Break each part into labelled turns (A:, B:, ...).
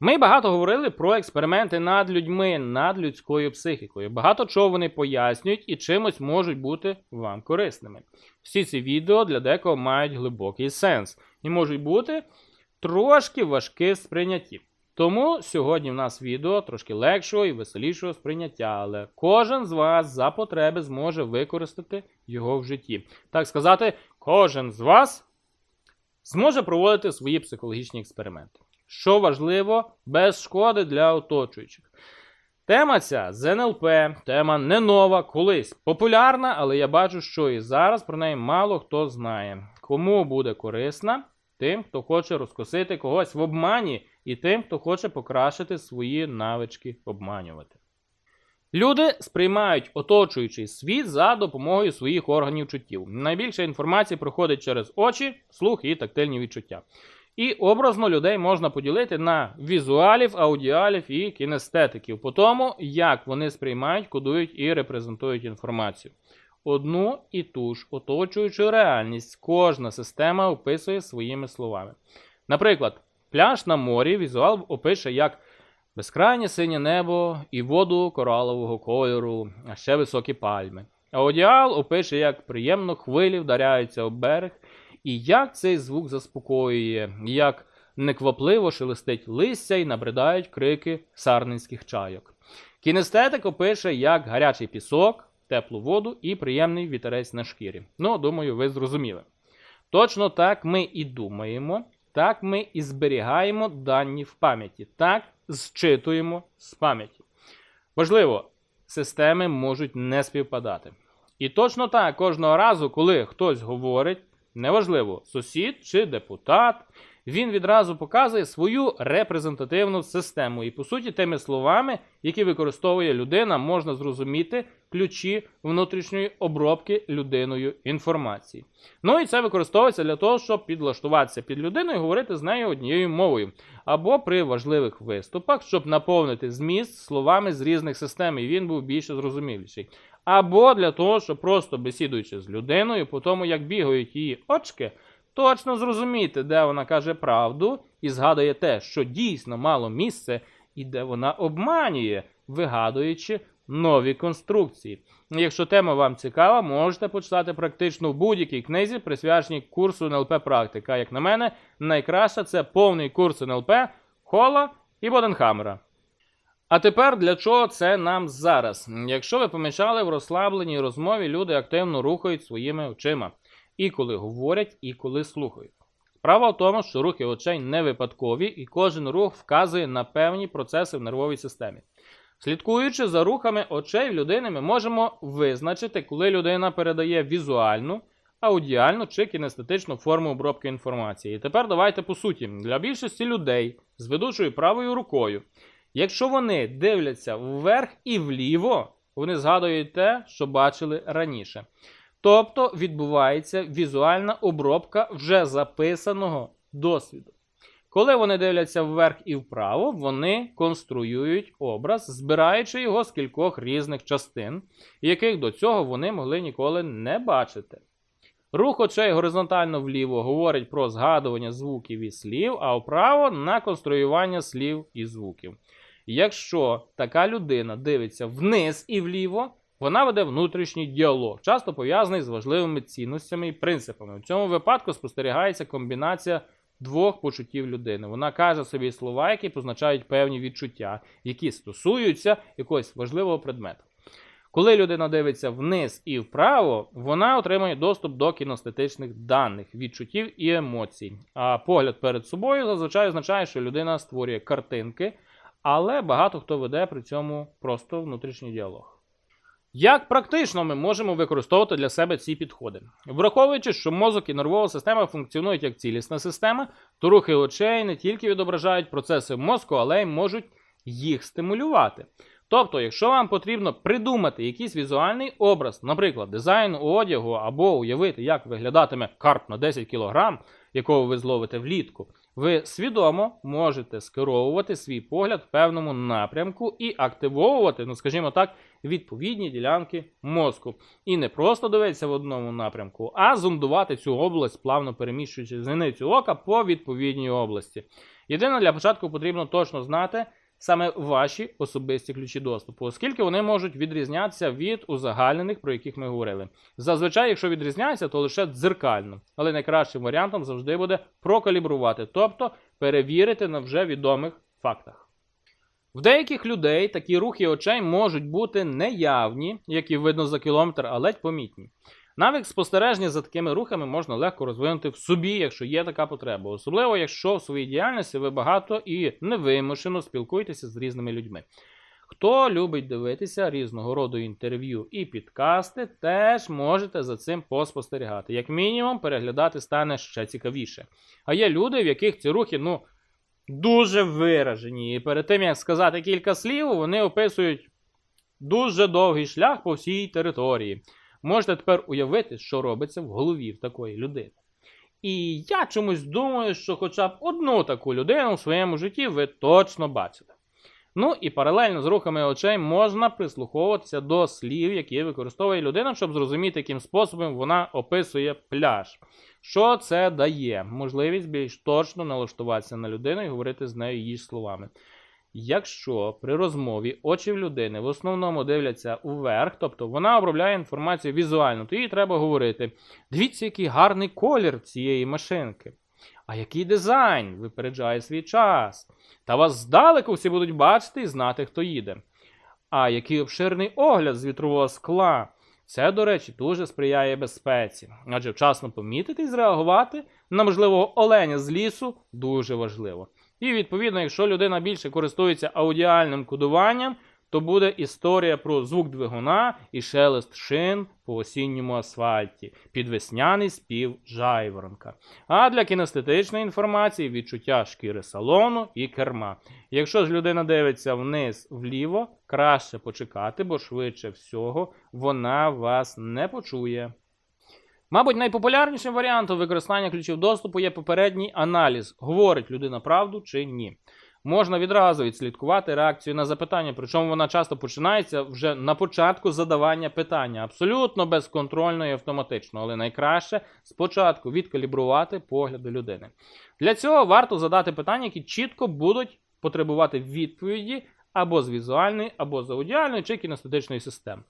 A: Ми багато говорили про експерименти над людьми, над людською психікою. Багато чого вони пояснюють і чимось можуть бути вам корисними. Всі ці відео для декого мають глибокий сенс і можуть бути трошки важкі в сприйнятті. Тому сьогодні в нас відео трошки легшого і веселішого сприйняття, але кожен з вас за потреби зможе використати його в житті. Так сказати, кожен з вас зможе проводити свої психологічні експерименти. Що важливо, без шкоди для оточуючих. Тема ця з НЛП, тема не нова, колись популярна, але я бачу, що і зараз про неї мало хто знає. Кому буде корисна, тим, хто хоче розкосити когось в обмані, і тим, хто хоче покращити свої навички обманювати. Люди сприймають оточуючий світ за допомогою своїх органів чуттів. Найбільше інформації проходить через очі, слух і тактильні відчуття. І образно людей можна поділити на візуалів, аудіалів і кінестетиків по тому, як вони сприймають, кодують і репрезентують інформацію. Одну і ту ж оточуючу реальність кожна система описує своїми словами. Наприклад, пляж на морі візуал опише як безкрайнє синє небо і воду коралового кольору, а ще високі пальми. Аудіал опише, як приємно хвилі вдаряються об берег, і як цей звук заспокоює, як неквапливо шелестить листя і набридають крики сарненських чайок. Кінестетик опише, як гарячий пісок, теплу воду і приємний вітерець на шкірі. Ну, думаю, ви зрозуміли. Точно так ми і думаємо, так ми і зберігаємо дані в пам'яті, так зчитуємо з пам'яті. Важливо, системи можуть не співпадати. І точно так кожного разу, коли хтось говорить, неважливо, сусід чи депутат, він відразу показує свою репрезентативну систему. І, по суті, тими словами, які використовує людина, можна зрозуміти ключі внутрішньої обробки людиною інформації. Ну і це використовується для того, щоб підлаштуватися під людину і говорити з нею однією мовою. Або при важливих виступах, щоб наповнити зміст словами з різних систем, і він був більше зрозуміліший. Або для того, щоб просто бесідуючи з людиною, по тому, як бігають її очки, точно зрозуміти, де вона каже правду, і згадує те, що дійсно мало місце, і де вона обманює, вигадуючи нові конструкції. Якщо тема вам цікава, можете почитати практично в будь-якій книзі, присвяченій курсу НЛП практика. Як на мене, найкраще це повний курс НЛП Хола і Боденхаммера. А тепер для чого це нам зараз? Якщо ви помічали в розслабленій розмові, люди активно рухають своїми очима. І коли говорять, і коли слухають. Справа в тому, що рухи очей не випадкові, і кожен рух вказує на певні процеси в нервовій системі. Слідкуючи за рухами очей в людини, ми можемо визначити, коли людина передає візуальну, аудіальну чи кінестетичну форму обробки інформації. І тепер давайте по суті, для більшості людей з ведучою правою рукою, якщо вони дивляться вверх і вліво, вони згадують те, що бачили раніше. Тобто відбувається візуальна обробка вже записаного досвіду. Коли вони дивляться вверх і вправо, вони конструюють образ, збираючи його з кількох різних частин, яких до цього вони могли ніколи не бачити. Рух очей горизонтально вліво говорить про згадування звуків і слів, а вправо на конструювання слів і звуків. Якщо така людина дивиться вниз і вліво, вона веде внутрішній діалог, часто пов'язаний з важливими цінностями і принципами. В цьому випадку спостерігається комбінація двох почуттів людини. Вона каже собі слова, які позначають певні відчуття, які стосуються якогось важливого предмету. Коли людина дивиться вниз і вправо, вона отримує доступ до кіностетичних даних, відчуттів і емоцій. А погляд перед собою зазвичай означає, що людина створює картинки, але багато хто веде при цьому просто внутрішній діалог. Як практично ми можемо використовувати для себе ці підходи? Враховуючи, що мозок і нервова система функціонують як цілісна система, то рухи очей не тільки відображають процеси мозку, але й можуть їх стимулювати. Тобто, якщо вам потрібно придумати якийсь візуальний образ, наприклад, дизайн одягу або уявити, як виглядатиме карп на 10 кг, якого ви зловите влітку, ви свідомо можете скеровувати свій погляд в певному напрямку і активовувати, ну скажімо так, відповідні ділянки мозку. І не просто дивитися в одному напрямку, а зондувати цю область, плавно переміщуючи зіницю ока по відповідній області. Єдине для початку потрібно точно знати саме ваші особисті ключі доступу, оскільки вони можуть відрізнятися від узагальнених, про яких ми говорили. Зазвичай, якщо відрізняються, то лише дзеркально, але найкращим варіантом завжди буде прокалібрувати, тобто перевірити на вже відомих фактах. В деяких людей такі рухи очей можуть бути неявні, які видно за кілометр, а ледь помітні. Навик спостереження за такими рухами можна легко розвинути в собі, якщо є така потреба, особливо якщо в своїй діяльності ви багато і невимушено спілкуєтеся з різними людьми. Хто любить дивитися різного роду інтерв'ю і підкасти, теж можете за цим поспостерігати. Як мінімум, переглядати стане ще цікавіше. А є люди, в яких ці рухи, ну, дуже виражені. І перед тим, як сказати кілька слів, вони описують дуже довгий шлях по всій території. Можете тепер уявити, що робиться в голові в такої людини. І я чомусь думаю, що хоча б одну таку людину в своєму житті ви точно бачите. Ну і паралельно з рухами очей можна прислуховуватися до слів, які використовує людина, щоб зрозуміти, яким способом вона описує пляж. Що це дає? Можливість більш точно налаштуватися на людину і говорити з нею її словами. Якщо при розмові очі в людини в основному дивляться уверх, тобто вона обробляє інформацію візуально, то їй треба говорити: дивіться, який гарний колір цієї машинки. А який дизайн випереджає свій час. Та вас здалеку всі будуть бачити і знати, хто їде. А який обширний огляд з вітрового скла. Це, до речі, дуже сприяє безпеці. Адже вчасно помітити і зреагувати на можливого оленя з лісу дуже важливо. І відповідно, якщо людина більше користується аудіальним кодуванням, то буде історія про звук двигуна і шелест шин по осінньому асфальті, підвесняний спів жайворонка. А для кінестетичної інформації відчуття шкіри салону і керма. Якщо ж людина дивиться вниз вліво, краще почекати, бо швидше всього вона вас не почує. Мабуть, найпопулярнішим варіантом використання ключів доступу є попередній аналіз, говорить людина правду чи ні. Можна відразу відслідкувати реакцію на запитання, причому вона часто починається вже на початку задавання питання, абсолютно безконтрольно і автоматично, але найкраще спочатку відкалібрувати погляди людини. Для цього варто задати питання, які чітко будуть потребувати відповіді або з візуальної, або з аудіальної чи кінестетичної системи.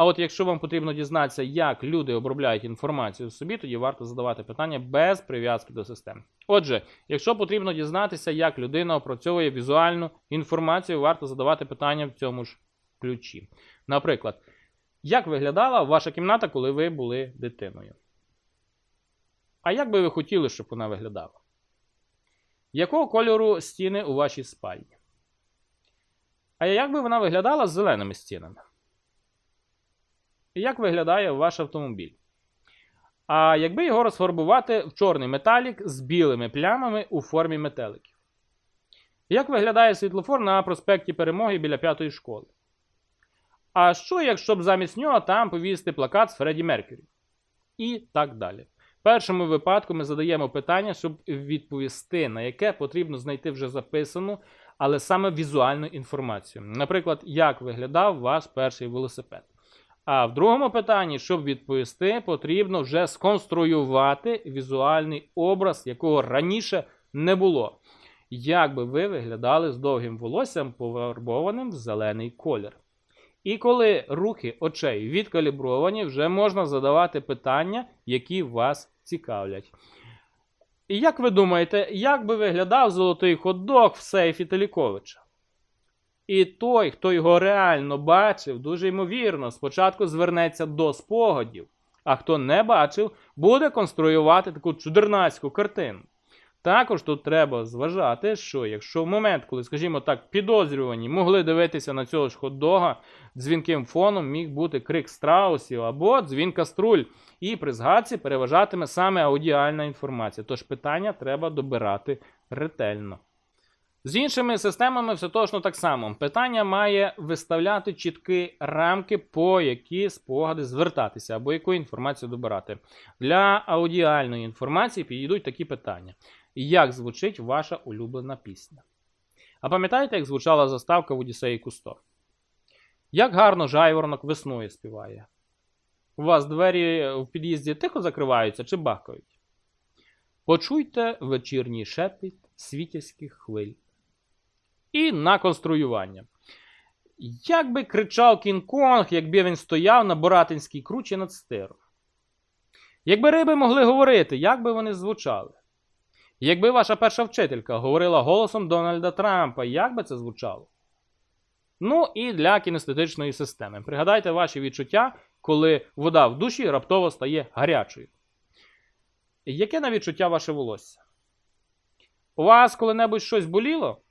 A: А от якщо вам потрібно дізнатися, як люди обробляють інформацію собі, тоді варто задавати питання без прив'язки до систем. Отже, якщо потрібно дізнатися, як людина опрацьовує візуальну інформацію, варто задавати питання в цьому ж ключі. Наприклад, як виглядала ваша кімната, коли ви були дитиною? А як би ви хотіли, щоб вона виглядала? Якого кольору стіни у вашій спальні? А як би вона виглядала з зеленими стінами? Як виглядає ваш автомобіль? А якби його розфарбувати в чорний металік з білими плямами у формі метеликів? Як виглядає світлофор на проспекті Перемоги біля п'ятої школи? А що, якщо б замість нього там повісити плакат з Фредді Меркюрі? І так далі. В першому випадку ми задаємо питання, щоб відповісти, на яке потрібно знайти вже записану, але саме візуальну інформацію. Наприклад, як виглядав ваш перший велосипед. А в другому питанні, щоб відповісти, потрібно вже сконструювати візуальний образ, якого раніше не було. Як би ви виглядали з довгим волоссям, пофарбованим в зелений колір? І коли рухи очей відкалібровані, вже можна задавати питання, які вас цікавлять. І як ви думаєте, як би виглядав золотий хот-дог в сейфі Теліковича? І той, хто його реально бачив, дуже ймовірно, спочатку звернеться до спогадів, а хто не бачив, буде конструювати таку чудернацьку картину. Також тут треба зважати, що якщо в момент, коли, скажімо так, підозрювані могли дивитися на цього ж хот-дога, дзвінким фоном міг бути крик страусів або дзвін каструль, і при згадці переважатиме саме аудіальна інформація. Тож питання треба добирати ретельно. З іншими системами все точно так само. Питання має виставляти чіткі рамки, по які спогади звертатися або яку інформацію добирати. Для аудіальної інформації підійдуть такі питання: як звучить ваша улюблена пісня? А пам'ятаєте, як звучала заставка в Одіссеї Кусто? Як гарно жайворонок весною співає? У вас двері в під'їзді тихо закриваються чи бахкають? Почуйте вечірній шепіт світязьких хвиль. І на конструювання. Як би кричав Кінг-Конг, якби він стояв на Боратинській кручі над стиром? Якби риби могли говорити, як би вони звучали? Якби ваша перша вчителька говорила голосом Дональда Трампа, як би це звучало? Ну і для кінестетичної системи. Пригадайте ваші відчуття, коли вода в душі раптово стає гарячою. Яке на відчуття ваше волосся? У вас коли-небудь щось боліло?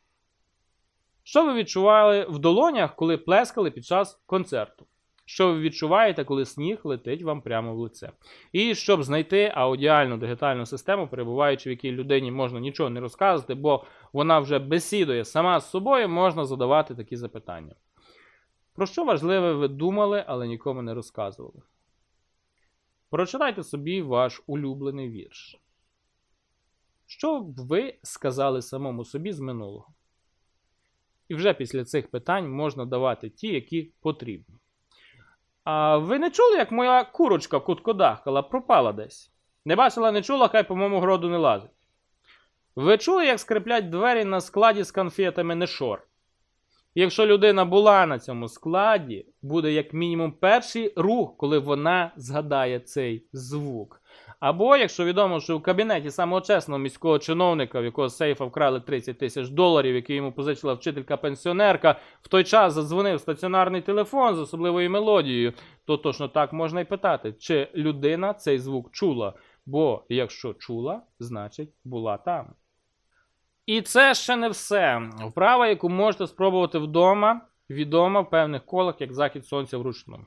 A: Що ви відчували в долонях, коли плескали під час концерту? Що ви відчуваєте, коли сніг летить вам прямо в лице? І щоб знайти аудіальну дигітальну систему, перебуваючи в якій людині можна нічого не розказувати, бо вона вже бесідує сама з собою, можна задавати такі запитання. Про що важливе ви думали, але нікому не розказували? Прочитайте собі ваш улюблений вірш. Що б ви сказали самому собі з минулого? І вже після цих питань можна давати ті, які потрібні. А ви не чули, як моя курочка куткодахкала пропала десь? Не бачила, не чула, хай по моєму гроду не лазить. Ви чули, як скриплять двері на складі з конфетами Нешор? Якщо людина була на цьому складі, буде як мінімум перший рух, коли вона згадає цей звук. Або якщо відомо, що в кабінеті самого чесного міського чиновника, в якого сейфа вкрали 30 тисяч доларів, який йому позичила вчителька-пенсіонерка, в той час задзвонив стаціонарний телефон з особливою мелодією, то точно так можна й питати, чи людина цей звук чула. Бо якщо чула, значить була там. І це ще не все. Вправа, яку можете спробувати вдома, відома в певних колах, як захід сонця вручну.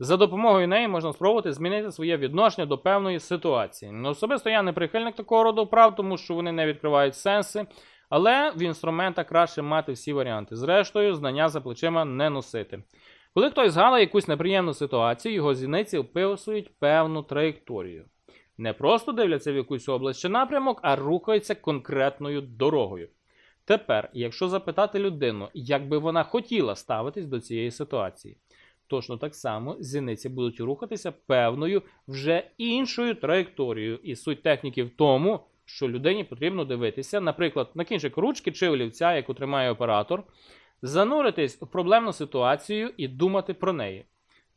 A: За допомогою неї можна спробувати змінити своє відношення до певної ситуації. Ну, Особисто я не прихильник такого роду вправ, тому що вони не відкривають сенси, але в інструментах краще мати всі варіанти. Зрештою, знання за плечима не носити. Коли хтось згадує якусь неприємну ситуацію, його зіниці описують певну траєкторію. Не просто дивляться в якусь область чи напрямок, а рухаються конкретною дорогою. Тепер, якщо запитати людину, як би вона хотіла ставитись до цієї ситуації, точно так само зіниці будуть рухатися певною вже іншою траєкторією. І суть техніки в тому, що людині потрібно дивитися, наприклад, на кінчик ручки чи олівця, яку тримає оператор, зануритись в проблемну ситуацію і думати про неї.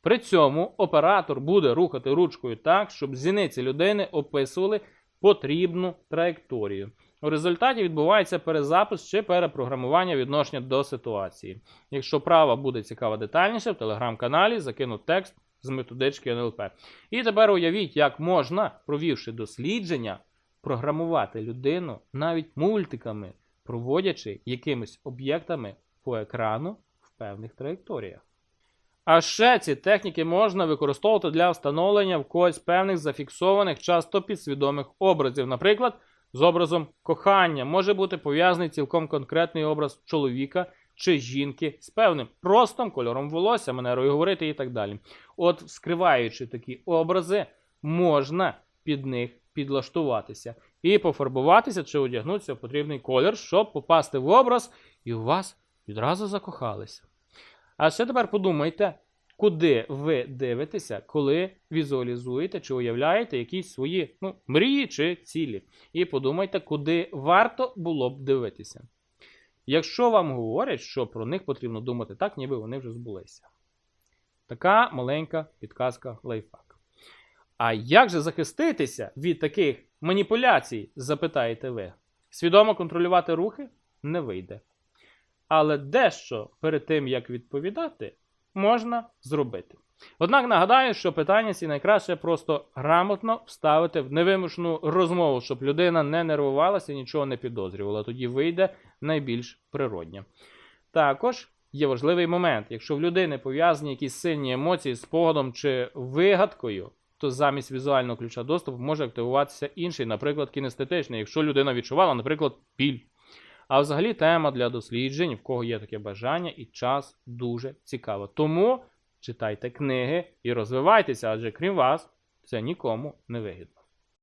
A: При цьому оператор буде рухати ручкою так, щоб зіниці людини описували потрібну траєкторію. У результаті відбувається перезапис чи перепрограмування відношення до ситуації. Якщо права буде цікава детальніше, в телеграм-каналі закину текст з методички НЛП. І тепер уявіть, як можна, провівши дослідження, програмувати людину навіть мультиками, проводячи якимись об'єктами по екрану в певних траєкторіях. А ще ці техніки можна використовувати для встановлення в когось певних зафіксованих, часто підсвідомих образів. Наприклад, з образом кохання може бути пов'язаний цілком конкретний образ чоловіка чи жінки з певним ростом, кольором волосся, манерою говорити і так далі. От, скриваючи такі образи, можна під них підлаштуватися і пофарбуватися чи одягнутися в потрібний колір, щоб попасти в образ, і у вас відразу закохалися. А ще тепер подумайте, куди ви дивитеся, коли візуалізуєте чи уявляєте якісь свої ну, мрії чи цілі. І подумайте, куди варто було б дивитися. Якщо вам говорять, що про них потрібно думати так, ніби вони вже збулися. Така маленька підказка лайфхак. А як же захиститися від таких маніпуляцій, запитаєте ви? Свідомо контролювати рухи не вийде. Але дещо перед тим, як відповідати, можна зробити. Однак нагадаю, що питання ці найкраще просто грамотно вставити в невимушену розмову, щоб людина не нервувалася і нічого не підозрювала. Тоді вийде найбільш природньо. Також є важливий момент: якщо в людини пов'язані якісь сильні емоції з спогадом чи вигадкою, то замість візуального ключа доступу може активуватися інший, наприклад, кінестетичний, якщо людина відчувала, наприклад, біль. А взагалі тема для досліджень, в кого є таке бажання і час дуже цікава. Тому читайте книги і розвивайтеся, адже крім вас, це нікому не вигідно.